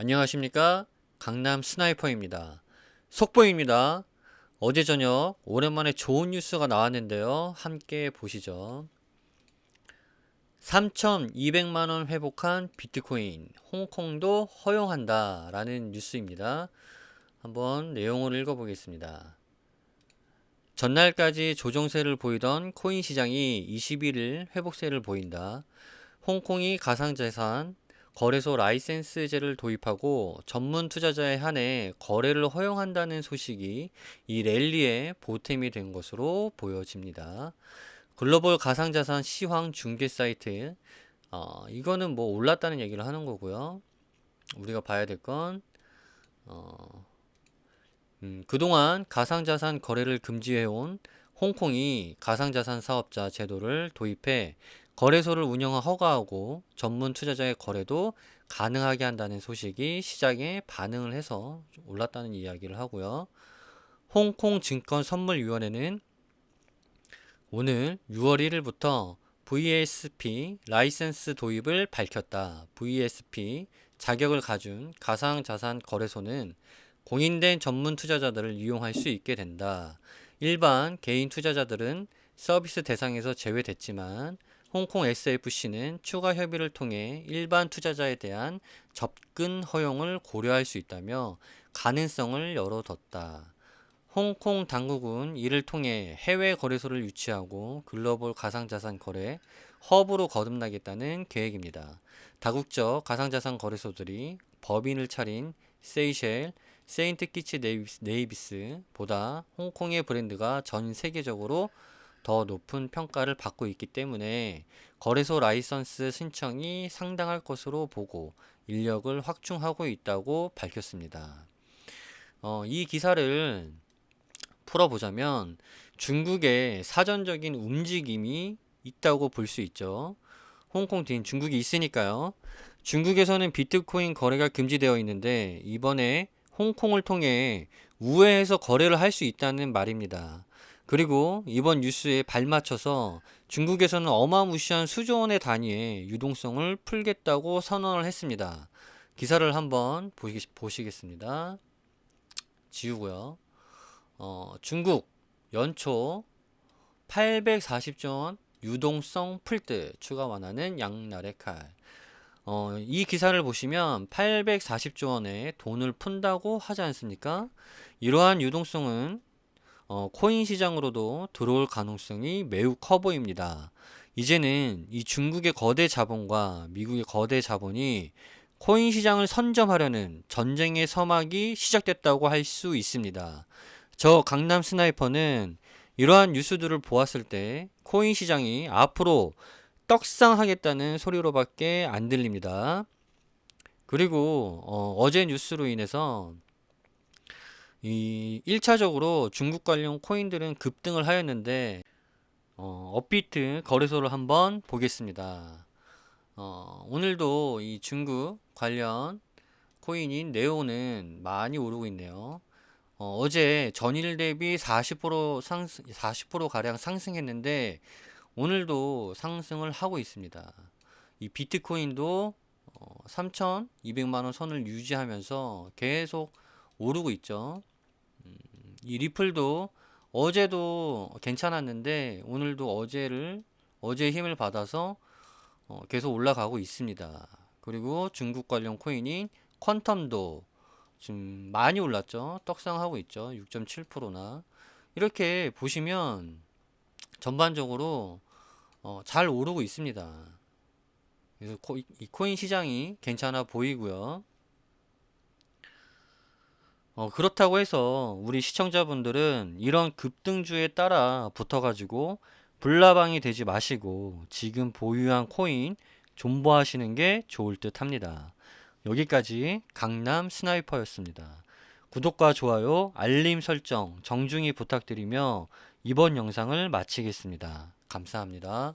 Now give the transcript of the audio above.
안녕하십니까? 강남 스나이퍼입니다. 속보입니다. 어제 저녁 오랜만에 좋은 뉴스가 나왔는데요. 함께 보시죠. 3,200만원 회복한 비트코인 홍콩도 허용한다 라는 뉴스입니다. 한번 내용을 읽어보겠습니다. 전날까지 조정세를 보이던 코인 시장이 21일 회복세를 보인다. 홍콩이 가상자산 거래소 라이센스제를 도입하고 전문 투자자에 한해 거래를 허용한다는 소식이 이 랠리에 보탬이 된 것으로 보여집니다. 글로벌 가상자산 시황 중개 사이트 어, 이거는 뭐 올랐다는 얘기를 하는 거고요. 우리가 봐야 될건 어, 음, 그동안 가상자산 거래를 금지해온 홍콩이 가상자산 사업자 제도를 도입해 거래소를 운영하 허가하고 전문 투자자의 거래도 가능하게 한다는 소식이 시장에 반응을 해서 올랐다는 이야기를 하고요. 홍콩 증권 선물위원회는 오늘 6월 1일부터 VSP 라이센스 도입을 밝혔다. VSP 자격을 가진 가상자산 거래소는 공인된 전문 투자자들을 이용할 수 있게 된다. 일반 개인 투자자들은 서비스 대상에서 제외됐지만 홍콩 SFC는 추가 협의를 통해 일반 투자자에 대한 접근 허용을 고려할 수 있다며 가능성을 열어뒀다. 홍콩 당국은 이를 통해 해외 거래소를 유치하고 글로벌 가상자산 거래 허브로 거듭나겠다는 계획입니다. 다국적 가상자산 거래소들이 법인을 차린 세이셸, 세인트 키츠 네이비스보다 홍콩의 브랜드가 전 세계적으로 더 높은 평가를 받고 있기 때문에 거래소 라이선스 신청이 상당할 것으로 보고 인력을 확충하고 있다고 밝혔습니다. 어, 이 기사를 풀어보자면 중국의 사전적인 움직임이 있다고 볼 수 있죠. 홍콩 뒤인 중국이 있으니까요. 중국에서는 비트코인 거래가 금지되어 있는데 이번에 홍콩을 통해 우회해서 거래를 할 수 있다는 말입니다. 그리고 이번 뉴스에 발맞춰서 중국에서는 어마무시한 수조 원의 단위의 유동성을 풀겠다고 선언을 했습니다. 기사를 한번 보시 겠습니다. 지우고요. 어, 중국 연초 840조 원 유동성 풀듯 추가 완화는 양날의 칼. 어, 이 기사를 보시면 840조 원의 돈을 푼다고 하지 않습니까? 이러한 유동성은 어, 코인 시장으로도 들어올 가능성이 매우 커 보입니다. 이제는 이 중국의 거대 자본과 미국의 거대 자본이 코인 시장을 선점하려는 전쟁의 서막이 시작됐다고 할 수 있습니다. 저 강남 스나이퍼는 이러한 뉴스들을 보았을 때 코인 시장이 앞으로 떡상하겠다는 소리로밖에 안 들립니다. 그리고 어, 제 뉴스로 인해서 이 1차적으로 중국 관련 코인들은 급등을 하였는데 어, 업비트 거래소를 한번 보겠습니다. 어, 오늘도 이 중국 관련 코인인 네오는 많이 오르고 있네요. 어, 제 전일 대비 40% 상승, 40% 가량 상승했는데 오늘도 상승을 하고 있습니다. 이 비트코인도 어, 3,200만 원 선을 유지하면서 계속 오르고 있죠. 음, 이 리플도 어제도 괜찮았는데 오늘도 어제를 어제 힘을 받아서 어, 계속 올라가고 있습니다. 그리고 중국 관련 코인인 퀀텀도 지금 많이 올랐죠. 떡상하고 있죠. 6.7%나 이렇게 보시면 전반적으로 어, 잘 오르고 있습니다. 그래서 코, 이 코인 시장이 괜찮아 보이고요. 어, 그렇다고 해서 우리 시청자분들은 이런 급등주에 따라 붙어가지고 불나방이 되지 마시고 지금 보유한 코인 존버하시는 게 좋을 듯 합니다. 여기까지 강남 스나이퍼였습니다. 구독과 좋아요, 알림 설정 정중히 부탁드리며 이번 영상을 마치겠습니다. 감사합니다.